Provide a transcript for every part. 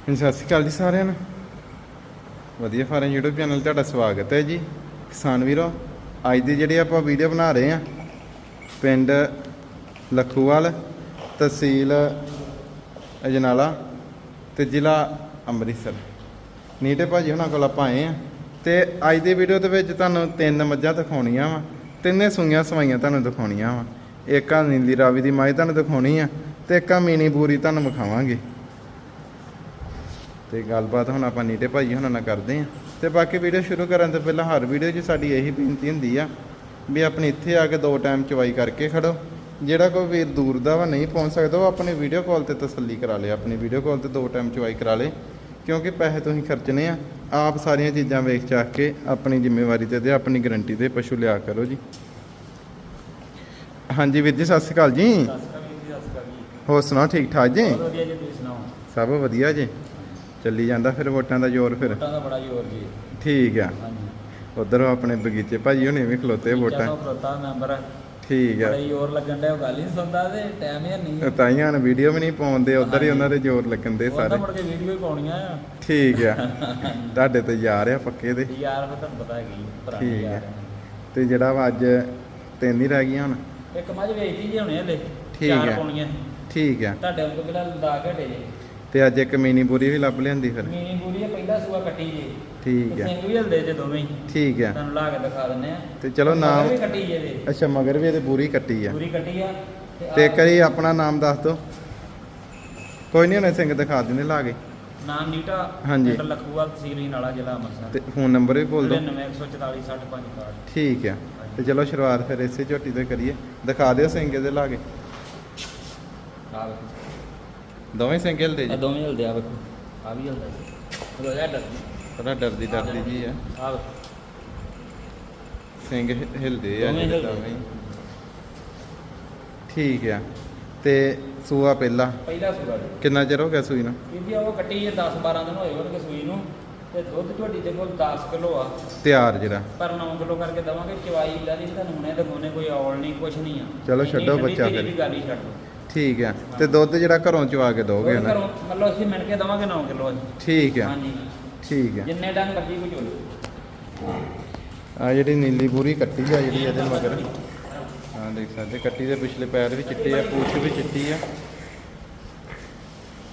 ਹਾਂਜੀ, ਸਤਿ ਸ਼੍ਰੀ ਅਕਾਲ ਜੀ ਸਾਰਿਆਂ ਨੂੰ। ਵਧੀਆ ਫਾਰਮ YouTube ਚੈਨਲ ਤੁਹਾਡਾ ਸਵਾਗਤ ਹੈ ਜੀ। ਕਿਸਾਨ ਵੀਰੋ ਅੱਜ ਦੀ ਜਿਹੜੀ ਆਪਾਂ ਵੀਡੀਓ ਬਣਾ ਰਹੇ ਆ ਪਿੰਡ ਲਖੂਵਾਲ ਤਹਿਸੀਲ ਅਜਨਾਲਾ ਤੇ ਜ਼ਿਲ੍ਹਾ ਅੰਮ੍ਰਿਤਸਰ। ਨੀਟੇ ਭਾਜੀ ਹੁਣਾਂ ਕੋਲ ਆਪਾਂ ਆਏ ਆ ਤੇ ਅੱਜ ਦੀ ਵੀਡੀਓ ਦੇ ਵਿੱਚ ਤੁਹਾਨੂੰ ਤਿੰਨ ਮੱਝਾਂ ਦਿਖਾਉਣੀਆਂ ਵਾ ਤਿੰਨੇ ਸੂਈਆਂ ਸਵਾਈਆਂ ਤੁਹਾਨੂੰ ਦਿਖਾਉਣੀਆਂ ਵਾ। ਇੱਕ ਆ ਨੀਲੀ ਰਾਵੀ ਦੀ ਮਾਈ ਤੁਹਾਨੂੰ ਦਿਖਾਉਣੀ ਆ ਤੇ ਇੱਕ ਆ ਮੀਨੀ ਬੂਰੀ ਤੁਹਾਨੂੰ ਵਿਖਾਵਾਂਗੇ। ਤੇ ਗੱਲਬਾਤ ਹੁਣ ਆਪਾਂ ਨੀਟੇ ਭਾਜੀ ਹੁਣਾਂ ਨਾਲ ਕਰਦੇ ਆਂ ਤੇ ਬਾਕੀ ਵੀਡੀਓ ਸ਼ੁਰੂ ਕਰਨ ਤੋਂ ਪਹਿਲਾਂ ਹਰ ਵੀਡੀਓ 'ਚ ਸਾਡੀ ਇਹੀ ਬੇਨਤੀ ਹੁੰਦੀ ਆ ਵੀ ਆਪਣੇ ਇੱਥੇ ਆ ਕੇ ਦੋ ਟਾਈਮ ਚਵਾਈ ਕਰਕੇ ਖੜੋ। ਜਿਹੜਾ ਕੋਈ ਵੀਰ ਦੂਰ ਦਾ ਵਾ ਨਹੀਂ ਪਹੁੰਚ ਸਕਦਾ ਉਹ ਆਪਣੀ ਵੀਡੀਓ ਕਾਲ ਤੇ ਤਸੱਲੀ ਕਰਾ ਲੇ ਆਪਣੀ ਵੀਡੀਓ ਕਾਲ ਤੇ ਦੋ ਟਾਈਮ ਚਵਾਈ ਕਰਾ ਲੇ। ਕਿਉਂਕਿ ਪੈਸੇ ਤੁਸੀਂ ਖਰਚਣੇ ਆ ਆਪ ਸਾਰੀਆਂ ਚੀਜ਼ਾਂ ਵੇਖ ਚਾਖ ਕੇ ਆਪਣੀ ਜ਼ਿੰਮੇਵਾਰੀ ਤੇ ਤੇ ਆਪਣੀ ਗਾਰੰਟੀ ਤੇ ਪਸ਼ੂ ਲਿਆ ਕਰੋ ਜੀ। ਹਾਂਜੀ ਵੀਰ ਜੀ ਸਤਿ ਸ਼੍ਰੀ ਅਕਾਲ ਜੀ। ਸਤਿ ਸ਼੍ਰੀ ਅਕਾਲ ਜੀ। ਹੋਰ ਸੁਣਾਓ ਠੀਕ ਠਾਕ ਜੀ? ਵਧੀਆ ਸਭ ਵਧੀਆ ਜੀ। ਚੱਲੀ ਜਾਂਦਾ ਫਿਰ ਵੋਟਾਂ ਦਾ ਜ਼ੋਰ ਫਿਰ? ਵੋਟਾਂ ਦਾ ਬੜਾ ਜ਼ੋਰ ਜੀ। ਠੀਕ ਆ। ਹਾਂਜੀ। ਉਧਰ ਆਪਣੇ ਬਗੀਚੇ ਭਾਜੀ ਹੁਣੇ ਵੀ ਖਲੋਤੇ ਵੋਟਾਂ। ਚਲੋ ਖਲੋਤਾ ਮੈਂਬਰ ਠੀਕ ਆ। ਬੜਾ ਜ਼ੋਰ ਲੱਗਣ ਉਹ ਗੱਲ ਹੀ ਸੁਣਦਾ ਤੇ ਟਾਈਮ ਹੀ ਨਹੀਂ ਤਾਈਆਂ ਨੇ ਵੀਡੀਓ ਵੀ ਨਹੀਂ ਪਾਉਂਦੇ ਉਧਰ ਹੀ ਉਹਨਾਂ ਦੇ ਜ਼ੋਰ ਲੱਗਣ ਦੇ ਸਾਰੇ। ਮੁੜ ਕੇ ਵੀਡੀਓ ਹੀ ਪਾਉਣੀਆਂ ਆ। ਠੀਕ ਆ। ਤੁਹਾਡੇ ਤੇ ਯਾਰ ਆ ਪੱਕੇ ਦੇ। ਯਾਰ ਫਿਰ ਤੁਹਾਨੂੰ ਪਤਾ ਹੈਗੀ ਪੁਰਾਣੀ ਠੀਕ ਯਾਰ ਹੈ। ਤੇ ਜਿਹੜਾ ਅੱਜ ਤਿੰਨ ਹੀ ਰਹਿ ਗਈਆਂ ਹੁਣ? ਇੱਕ ਮੱਝ ਵੇਚਦੀ ਜੀ ਹੁਣੇ ਹਲੇ। ਠੀਕ ਚਾਰ ਹੈ। ਪਾਉਣੀਆਂ। ਠੀਕ ਆ। ਤੁਹਾਡੇ ਕੋਲ ਕਿਹੜਾ ਲਦਾ ਘਟੇ ਜੀ? ਤੇ ਅੱਜ ਇੱਕ ਮਿਨੀ ਬੂਰੀ ਵੀ ਲੱਭ ਲਿਆਂਦੀ ਫਿਰ? ਮੀਨੀ ਪੂਰੀ ਆ ਪਹਿਲਾ ਸੂਆ ਕੱਟੀ ਜੀ। ਠੀਕ ਆ। ਸਿੰਘ ਵੀ ਹਲਦੇ ਜੇ ਦੋਵੇਂ ਹੀ। ਠੀਕ ਆ। ਤੁਹਾਨੂੰ ਲਾ ਕੇ ਦਿਖਾ ਦਿੰਨੇ ਆ। ਤੇ ਚਲੋ ਨਾਮ ਵੀ ਕੱਟੀ ਜੇ ਇਹਦੇ। ਅੱਛਾ ਮਗਰ ਵੀ ਇਹਦੇ ਬੂਰੀ ਕੱਟੀ ਆ। ਪੂਰੀ ਕੱਟੀ ਆ। ਤੇ ਕਰੀ ਆਪਣਾ ਨਾਮ ਦੱਸ ਦਿਓ। ਕੋਈ ਨਹੀਂ ਉਹਨੇ ਸਿੰਘ ਦਿਖਾ ਦਿੰਦੇ ਲਾ ਕੇ। ਨਾਮ ਨੀਟਾ ਹਾਂਜੀ। ਲਖੂਵਾਲ ਤਹਿਸੀਲ ਨਾਲਾ ਜ਼ਿਲ੍ਹਾ ਅੰਮ੍ਰਿਤਸਰ। ਤੇ ਫੋਨ ਨੰਬਰ ਵੀ ਬੋਲ ਦਿਓ। 9144 65 ਠੀਕ ਆ। ਤੇ ਚਲੋ ਸ਼ੁਰੂਆਤ ਫਿਰ ਇਸੇ ਝੋਟੀ ਤੋਂ ਕਰੀਏ। ਦਿਖਾ ਦਿਓ ਸਿੰਘ ਇਹਦੇ ਲਾ ਕੇ। ਦੋਵੇਂ ਸਿੰਘ ਹਿਲਦੇ ਜੀ। ਦੋਵੇਂ ਹਿਲਦੇ ਆ ਵੇਖੋ। ਆ ਵੀ ਹਿਲਦਾ ਜੀ। ਚਲੋ ਜਾ ਡਰ ਥੋੜਾ ਡਰਦੀ ਡਰਦੀ ਜੀ ਆ। ਆ ਸਿੰਘ ਹਿ- ਹਿਲਦੇ ਆ ਦੋਵੇਂ ਜਿਹੜੇ ਹਿਲਦੇ। ਦੋਵੇਂ। ਹੀ। ਠੀਕ ਆ। ਤੇ ਸੂਆ ਪਹਿਲਾ? ਪਹਿਲਾ ਸੂਆ ਜੀ। ਕਿੰਨਾ ਚਿਰ ਹੋ ਗਿਆ ਸੂਈ ਨੂੰ? ਇਹਦੀ ਉਹ ਕੱਟੀ ਜੇ 10 12 ਦਿਨ ਹੋਏ ਉਹਦੇ ਸੂਈ ਨੂੰ। ਤੇ ਦੁੱਧ ਝੋਟੀ ਦੇ ਕੋਲ 10 ਕਿਲੋ ਆ। ਤਿਆਰ ਜਿਹੜਾ। ਪਰ 9 ਕਿਲੋ ਕਰਕੇ ਦਵਾਂਗੇ ਚਵਾਈ ਲਾ ਦੀ ਤੁਹਾਨੂੰ ਹੁਣੇ ਦਿਖਾਉਣੇ ਕੋਈ ਔਲ ਨਹੀਂ ਕੁਛ ਨਹੀਂ ਆ। ਚਲੋ ਇੰਨੀ ਛੱਡੋ ਠੰਡੀ ਬੱਚਾ ਤੇਰੀ ਫਿਰ। ਵੀ ਗੱਲ ਹੀ ਛੱਡ ਠੀਕ ਆ। ਤੇ ਦੁੱਧ ਜਿਹੜਾ ਘਰੋਂ ਚਵਾ ਕੇ ਦੋਗੇ ਨਾ ਘਰੋਂ ਮਤਲਬ ਅਸੀਂ ਮਿਣ ਕੇ ਦਵਾਂਗੇ 9 ਕਿਲੋ ਠੀਕ ਆ। ਹਾਂਜੀ। ਠੀਕ ਆ। ਜਿੰਨੇ ਡੰਗ ਮਰਜ਼ੀ ਕੋਈ ਚੋਲ। ਆ ਜਿਹੜੀ ਨੀਲੀ ਬੂਰੀ ਕੱਟੀ ਆ ਜਿਹੜੀ ਇਹਦੇ ਮਗਰ। ਹਾਂ ਦੇਖ ਸਕਦੇ ਕੱਟੀ ਦੇ ਪਿਛਲੇ ਪੈਰ ਵੀ ਚਿੱਟੇ ਆ ਪੂਛ ਵੀ ਚਿੱਟੀ ਆ।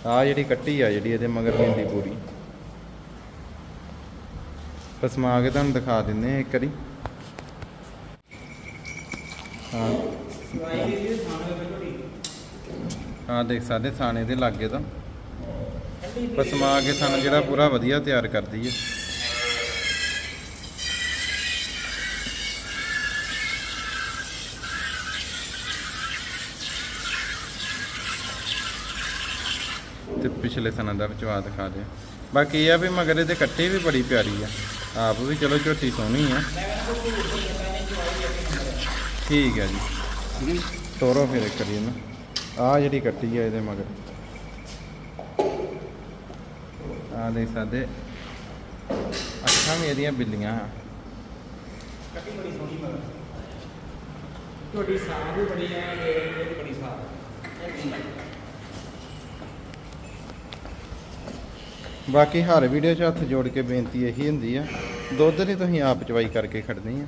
ਆ ਜਿਹੜੀ ਕੱਟੀ ਆ ਜਿਹੜੀ ਇਹਦੇ ਮਗਰ ਨੀਲੀ ਬੂਰੀ। ਪਸਮਾ ਕੇ ਤੁਹਾਨੂੰ ਦਿਖਾ ਦਿੰਨੇ ਆ ਇੱਕ ਵਾਰੀ। ਹਾਂ। ਹਾਂ, ਦੇਖ ਸਕਦੇ, ਥਾਣੇ ਦੇ ਲਾਗੇ ਤਾਂ। ਪਸਮਾ ਕੇ ਸਾਨੂੰ ਜਿਹੜਾ ਪੂਰਾ ਵਧੀਆ ਤਿਆਰ ਕਰਦੀ ਹੈ। ਤੇ ਪਿਛਲੇ ਸਨਾਂ ਦਾ ਵਿਚਵਾ ਦਿਖਾ ਦਿਓ ਬਾਕੀ ਇਹ ਆ ਵੀ ਮਗਰ ਇਹਦੇ ਕੱਟੇ ਵੀ ਬੜੀ ਪਿਆਰੀ ਆ। ਆਪ ਵੀ ਚਲੋ ਝੋਟੀ ਸੋਹਣੀ ਆ। ਠੀਕ ਹੈ ਜੀ। ਤੋਰੋ ਫਿਰ ਇੱਕ ਵਾਰੀ ਇਹਨੂੰ। ਆ ਜਿਹੜੀ ਕੱਟੀ ਆ ਇਹਦੇ ਮਗਰ। ਆ ਦੇਖ ਸਕਦੇ। ਅੱਖਾਂ ਵੀ ਇਹਦੀਆਂ ਬਿੱਲੀਆਂ ਆ। ਕੱਟੀ ਬੜੀ ਸੋਹਣੀ ਮਗਰ। ਤੁਹਾਡੀ ਸਾਹ ਵੀ ਬੜੀ ਹੈ ਇਹ ਵੀ ਬੜੀ ਸਾਹ। ਬਾਕੀ ਹਰ ਵੀਡੀਓ 'ਚ ਹੱਥ ਜੋੜ ਕੇ ਬੇਨਤੀ ਇਹੀ ਹੁੰਦੀ ਆ ਦੁੱਧ ਦੀ ਤੁਸੀਂ ਆਪ ਚਵਾਈ ਕਰਕੇ ਖੜਨੀ ਆ।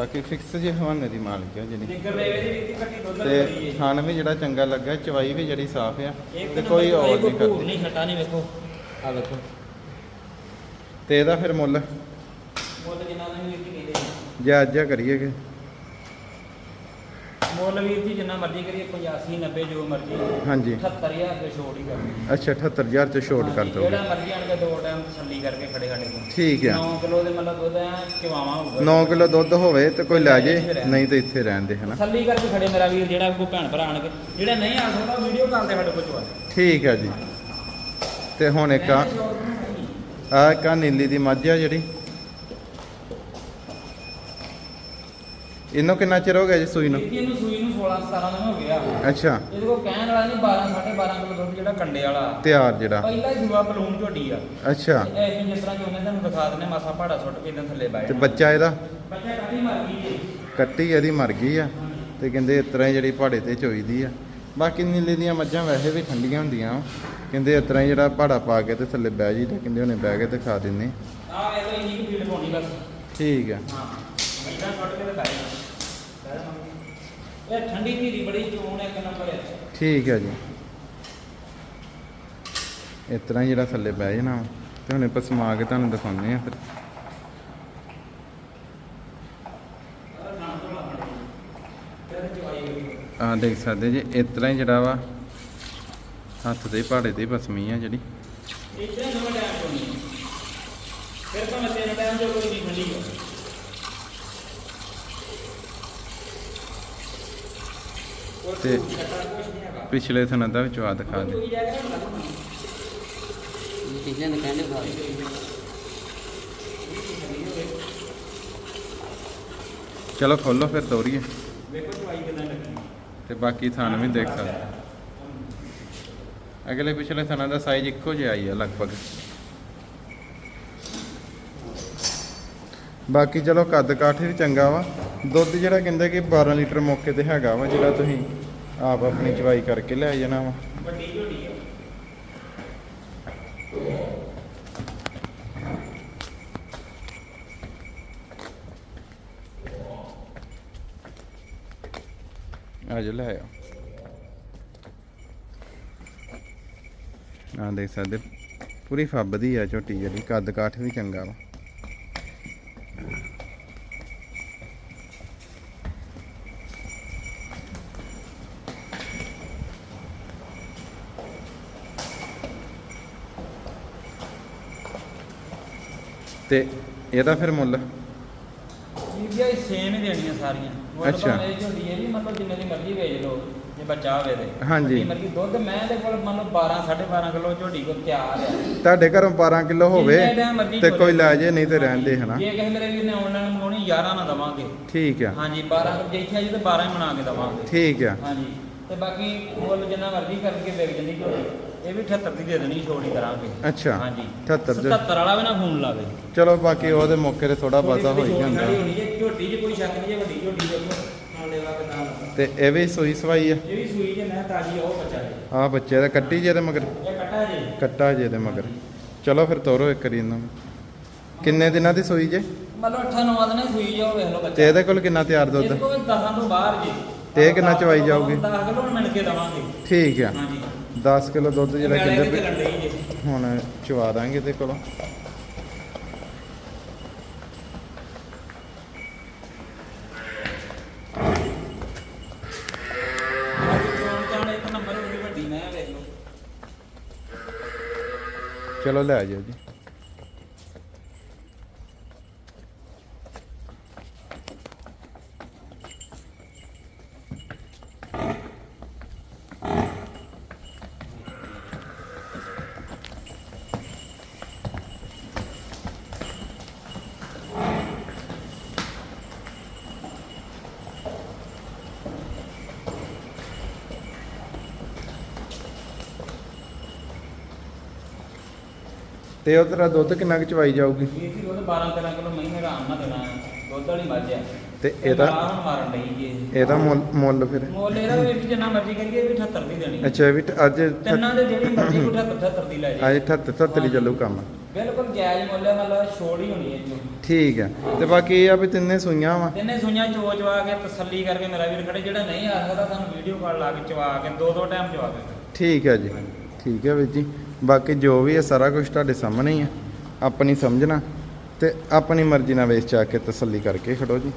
ਬਾਕੀ ਫਿਕਸ ਜੇ ਹਵਾਨੇ ਦੀ ਮਾਲਕ ਆ ਜਿਹੜੀ। ਤੇ ਹੈ ਥਣ ਵੀ ਜਿਹੜਾ ਚੰਗਾ ਲੱਗਾ ਚਵਾਈ ਵੀ ਜਿਹੜੀ ਸਾਫ਼ ਆ ਤੇ ਕੋਈ ਔਰ ਨਹੀਂ ਕਰਦੀ ਨਹੀਂ ਛੱਟਾ ਨਹੀਂ ਵੇਖੋ। ਆ ਵੇਖੋ। ਤੇ ਇਹਦਾ ਫਿਰ ਮੁੱਲ? ਮੁੱਲ ਵੀ ਵੀਰ ਜੀ ਅੱਜ ਕਰੀਏ ਕਿ? ਮੁੱਲ ਵੀਰ ਜੀ ਜਿੰਨਾ ਮਰਜ਼ੀ ਕਰੀਏ 85 90 ਜੋ ਮਰਜ਼ੀ। ਹਾਂਜੀ। 78000 ਰੁਪਏ ਛੋੜ ਹੀ ਕਰਨੀ। ਅੱਛਾ 78000 ਚ ਛੋਟ ਕਰ ਹਾਂਜੀ, ਦੋਗੇ ਜਿਹੜਾ ਮਰਜ਼ੀ ਆਣ ਕੇ ਦੋ ਟਾਈਮ ਤਸੱਲੀ ਕਰਕੇ ਖੜੇ ਸਾਡੇ ਕੋਲ। ਠੀਕ ਆ। 9 ਕਿਲੋ ਦੇ ਮਤਲਬ ਦੁੱਧ ਐ ਚਵਾਵਾ ਹੋਊਗਾ। 9 ਕਿਲੋ ਦੁੱਧ ਹੋਵੇ ਤੇ ਕੋਈ ਲੈ ਜੇ ਨਹੀਂ ਤੇ ਇੱਥੇ ਰਹਿਣ ਦੇ ਹਨਾ। ਤਸੱਲੀ ਕਰਕੇ ਖੜੇ ਮੇਰਾ ਵੀਰ ਜਿਹੜਾ ਕੋਈ ਭੈਣ ਭਰਾ ਆਣ ਕੇ। ਜਿਹੜਾ ਨਹੀਂ ਆ ਸਕਦਾ ਵੀਡੀਓ ਕਾਲ ਤੇ ਸਾਡੇ ਕੋਲ ਚਵਾ ਠੀਕ ਆ ਜੀ। ਤੇ ਹੁਣ ਇੱਕ ਆ ਆ ਨੀਲੀ ਦੀ ਮੱਝ ਆ ਜਿਹੜੀ। ਇਹਨੂੰ ਕਿੰਨਾ ਚਿਰ ਹੋ ਗਿਆ ਜੀ ਸੂਈ ਨੂੰ? ਇਹਨੂੰ ਸੂਈ ਨੂੰ 16 17 ਦਿਨ ਹੋ ਗਿਆ। ਅੱਛਾ। ਇਹਦੇ ਕੋਲ ਕਹਿਣ ਵਾਲਾ ਨਹੀਂ 12 12.5 ਕਿਲੋ ਦੁੱਧ ਜਿਹੜਾ ਕੰਡੇ ਵਾਲਾ। ਤਿਆਰ ਜਿਹੜਾ। ਪਹਿਲਾ ਸੂਆ ਬਲੂਨ ਝੋਟੀ ਆ। ਅੱਛਾ। ਇਹ ਜਿਸ ਤਰ੍ਹਾਂ ਚਾਹੁੰਦੇ ਤੁਹਾਨੂੰ ਦਿਖਾ ਦਿੰਦੇ ਮਾਸਾ ਪਹਾੜਾ ਸੁੱਟ ਕੇ ਇਹਦੇ ਥੱਲੇ ਬੈਠ ਤੇ ਬੱਚਾ ਇਹਦਾ? ਬੱਚਾ ਕਾਫੀ ਮਰ ਗਈ ਕੱਟੀ ਇਹਦੀ ਮਰ ਗਈ ਆ। ਤੇ ਕਹਿੰਦੇ ਇਸ ਤਰ੍ਹਾਂ ਜਿਹੜੀ ਪਹਾੜੇ ਤੇ ਚੋਈਦੀ ਆ। ਬਾਕੀ ਨੀਲੇ ਦੀਆਂ ਮੱਝਾਂ ਵੈਸੇ ਵੀ ਠੰਡੀਆਂ ਹੁੰਦੀਆਂ। ਕਹਿੰਦੇ ਇਸ ਤਰ੍ਹਾਂ ਜਿਹੜਾ ਪਹਾੜਾ ਪਾ ਕੇ ਤੇ ਥੱਲੇ ਬਹਿ ਜੀ ਤੇ ਕਹਿੰਦੇ ਉਹਨੇ ਬਹਿ ਕੇ ਦਿਖਾ ਦਿੰਨੇ। ਆ ਇਹ ਤਾਂ ਇੰਨੀ ਕੁ ਫੀਡ ਪਾਉਣੀ ਬਸ। ਠੀਕ ਆ। ਹਾਂ ਮੱਝਾਂ ਸੁੱਟ ਕੇ ਤੇ ਬਹਿ ਇਹ ਠੰਡੀ ਧੀਰੀ ਬੜੀ ਚੋਣ ਇੱਕ ਨੰਬਰ ਹੈ ਠੀਕ ਆ ਜੀ। ਇਸ ਤਰ੍ਹਾਂ ਹੀ ਜਿਹੜਾ ਥੱਲੇ ਬਹਿ ਜਾਣਾ। ਤੇ ਹੁਣੇ ਪਸਮਾ ਕੇ ਤੁਹਾਨੂੰ ਦਿਖਾਉਂਦੇ ਆ ਫਿਰ। ਆ ਦੇਖ ਸਕਦੇ ਜੀ ਇਸ ਤਰ੍ਹਾਂ ਹੀ ਜਿਹੜਾ ਵਾ ਹੱਥ ਦੇ ਪਹਾੜੇ ਤੇ ਪਸਮੀ ਆ ਜਿਹੜੀ। ਇਤਨਾ ਨਵਾਂ ਟਾਈਮ ਤੋਂ ਨਹੀਂ ਫਿਰ ਤਾਂ ਮੈਂ ਤੇਰਾ ਟਾਈਮ ਜੋ ਕੋਈ ਨਹੀਂ ਠੰਡੀ ਹੈ। ਤੇ ਪਿਛਲੇ ਥਣਾ ਦਾ ਵੀ ਚਵਾ ਦਿਖਾ ਦੇ ਪਿਛਲੇ ਨੇ ਕਹਿੰਦੇ ਚਲੋ ਖੋਲੋ ਫਿਰ ਤੋਰੀਏ ਤੇ ਬਾਕੀ ਥਣ ਵੀ ਦੇਖ ਸਕਦੇ। ਅਗਲੇ ਪਿਛਲੇ ਥਣਾ ਦਾ ਸਾਈਜ਼ ਇੱਕੋ ਜਿਹਾ ਹੀ ਆ ਲਗਭਗ। ਬਾਕੀ ਚਲੋ ਕੱਦ ਕਾਠ ਵੀ ਚੰਗਾ ਵਾ। ਦੁੱਧ ਜਿਹੜਾ ਕਹਿੰਦੇ ਕਿ 12 ਲੀਟਰ ਮੌਕੇ ਤੇ ਹੈਗਾ ਵਾ, ਜਿਹੜਾ ਤੁਸੀਂ ਆਪ ਆਪਣੀ ਚਵਾਈ ਕਰਕੇ ਲੈ ਜਾਣਾ ਵਾ। ਵੱਡੀ ਝੋਟੀ ਹੈ ਆ ਜਾ ਲੈ ਆਓ। ਆ ਦੇਖ ਸਕਦੇ, ਪੂਰੀ ਫੱਬਦੀ ਆ ਝੋਟੀ ਜਿਹੜੀ ਕੱਦ ਕਾਠ ਵੀ ਚੰਗਾ ਵਾ। ਤੇ ਇਹਦਾ ਫਿਰ ਮੁੱਲ? ਚੀਜ਼ਾਂ ਹੀ ਸੇਮ ਹੀ ਦੇਣੀਆਂ ਸਾਰੀਆਂ। ਮੁੱਲ ਅੱਛਾ। ਭਾਵੇਂ ਇਹ ਝੋਟੀ ਹੈ ਜੀ ਮਤਲਬ ਜਿੰਨੇ ਦੀ ਮਰਜ਼ੀ ਵੇਚ ਲਓ ਜੇ ਬੱਚਾ ਹੋਵੇ ਤੇ। ਹਾਂਜੀ। ਜਿੰਨੀ ਮਰਜ਼ੀ ਦੁੱਧ ਮੈਂ ਦੇ ਕੋਲ ਮੰਨ ਲਓ 12 12.5 ਕਿਲੋ ਝੋਟੀ ਕੋਲ ਤਿਆਰ ਆ। ਤੁਹਾਡੇ ਘਰੋਂ 12 ਕਿਲੋ ਹੋਵੇ ਜਿੰਨੇ time ਮਰਜ਼ੀ ਤੇ। ਕੋਈ ਲੈ ਜੇ ਨਹੀਂ ਤੇ ਰਹਿਣ ਦੇ ਹਨਾ? ਜੇ ਕਿਸੇ ਮੇਰੇ ਵੀਰ ਨੇ ਆਨਲਾਈਨ ਮੰਗਾਉਣੀ 11 ਨਾ ਦਵਾਂਗੇ। ਠੀਕ ਆ। ਹਾਂਜੀ 12 ਜੇ ਇੱਥੇ ਆ ਜੀ ਤੇ 12 ਹੀ ਬਣਾ ਕੇ ਦਵਾਂਗੇ। ਠੀਕ ਆ। ਹਾਂਜੀ। ਤੇ ਬਾਕੀ ਮੁੱਲ ਜਿੰਨਾ ਮਰਜ਼ੀ ਕਰਕੇ ਵਿਕ ਜਾਂਦੀ ਝੋਟੀ ਇਹ ਵੀ 78 ਦੀ ਦੇ ਦੇਣੀ ਛੋੜੀ ਕਰਾਂਗੇ। ਅੱਛਾ ਹਾਂਜੀ। 78 ਦੇ 77 ਵਾਲਾ ਵੀ ਨਾ ਫੋਨ ਲਾਵੇ। ਚਲੋ ਬਾਕੀ ਉਹਦੇ ਮੌਕੇ ਤੇ ਥੋੜਾ ਬਹੁਤਾ ਹੋ ਹੀ ਛੋਟੀ ਜਾਂਦਾ। ਝੋਟੀ 'ਚ ਕੋਈ ਸ਼ੱਕ ਨਹੀਂ ਜੇ ਵੱਡੀ ਝੋਟੀ ਕਿਦਾਂ ਤੇ ਇਹ ਵੀ ਸੂਈ ਸਵਾਈ ਆ? ਇਹ ਵੀ ਸੂਈ ਜੇ ਮੈਂ ਤਾਜੀ ਉਹ ਬੱਚਾ ਹੈ ਆ ਬੱਚੇ ਦਾ ਕੱਟੀ ਜੇ ਦੇ ਮਗਰ? ਇਹ ਕੱਟਾ ਜੇ। ਕੱਟਾ ਜੇ ਦੇ ਮਗਰ। ਚਲੋ ਫਿਰ ਤੋਰੋ ਇੱਕ ਵਾਰੀ ਇਹਨਾਂ ਨੂੰ। ਕਿੰਨੇ ਦਿਨਾਂ ਦੀ ਸੂਈ ਜੇ? ਮਤਲਬ 8 9 ਦਿਨਾਂ ਦੀ ਸੂਈ ਜਾ ਉਹ ਵੇਖ ਲਓ ਬੱਚਾ ਤੇ ਇਹਦੇ ਕੋਲ ਕਿੰਨਾ ਤਿਆਰ ਦੁੱਧ? ਇਹਦੇ ਕੋਲ 10 ਤੋਂ ਬਾਹਰ ਜੀ। ਤੇ ਇਹ ਕਿੰਨਾ ਚਵਾਈ ਜਾਊਗੀ? 10 ਕਿਲੋ ਮਿਲ ਕੇ ਦਵਾਂਗੇ। ਠੀਕ ਆ। ਹਾਂਜੀ। 10 ਕਿਲੋ ਦੁੱਧ ਜਿਹੜਾ ਜੇ। ਹੁਣ ਚਵਾ ਦਾਂਗੇ ਇਹਦੇ ਕੋਲੋਂ। ਹੋ ਚਲੋ ਲੈ ਜਾਓ ਜੀ। ਤੇ ਉਹ ਤੇਰਾ ਦੁੱਧ ਕਿੰਨਾ ਕੁ ਚਵਾਈ ਜਾਊਗੀ? ਇਹ ਸੀ ਦੁੱਧ 12 13 ਕਿਲੋ ਮਹੀਨੇ ਆਰਾਮ ਨਾਲ ਦੇਣਾ। ਹੈ। ਦੁੱਧ ਵਾਲੀ ਮੱਝ ਆ। ਤੇ ਇਹਦਾ? ਮਾਰਨ ਇਹ। ਇਹਦਾ ਮੁੱਲ ਮੁੱਲ ਫਿਰ? ਮੁੱਲ ਇਹਦਾ ਵੀ ਜਿੰਨਾ ਮਰਜ਼ੀ ਕਰੀਏ ਇਹ ਵੀ 78 ਦੀ ਦੇਣੀ। ਹੈ। ਅੱਛਾ ਵੀ ਅੱਜ ਤਿੰਨਾਂ ਦੇ ਜਿਹੜੀ ਮਰਜ਼ੀ 78 78 ਦੀ ਲੈ ਅੱਜ ਜੇ 78 77 ਹੀ ਚੱਲੂ ਕੰਮ। ਬਿਲਕੁਲ ਜਾਇਜ਼ ਮੁੱਲ ਹੈ ਮਤਲਬ ਛੋੜ ਹੀ ਹੋਣੀ ਹੈ ਜੀ। ਠੀਕ ਆ ਤੇ ਬਾਕੀ ਇਹ ਆ ਵੀ ਤਿੰਨੇ ਸੂਈਆਂ ਵਾ। ਤਿੰਨੇ ਸੂਈਆਂ ਚੋ ਚਵਾ ਕੇ ਤਸੱਲੀ ਕਰਕੇ ਮੇਰਾ ਵੀਰ ਖੜੇ ਜਿਹੜਾ ਨਹੀਂ ਆ ਸਕਦਾ ਤੁਹਾਨੂੰ ਵੀਡੀਓ ਕਾਲ ਲਾ ਕੇ ਚਵਾ ਕੇ ਦੋ ਦੋ ਟਾਈਮ ਚਵਾ ਕੇ ਠੀਕ ਹੈ ਜੀ। ਠੀਕ ਹੈ ਵੀਰ ਜੀ। ਬਾਕੀ ਜੋ ਵੀ ਹੈ, ਸਾਰਾ ਕੁਝ ਤੁਹਾਡੇ ਸਾਹਮਣੇ ਹੀ ਹੈ। ਆਪਣੀ ਸਮਝਣਾ ਤੇ ਆਪਣੀ ਮਰਜ਼ੀ ਨਾਲ ਵੇਚ ਚਾ ਕੇ ਤਸੱਲੀ ਕਰਕੇ ਖੜੋ ਜੀ।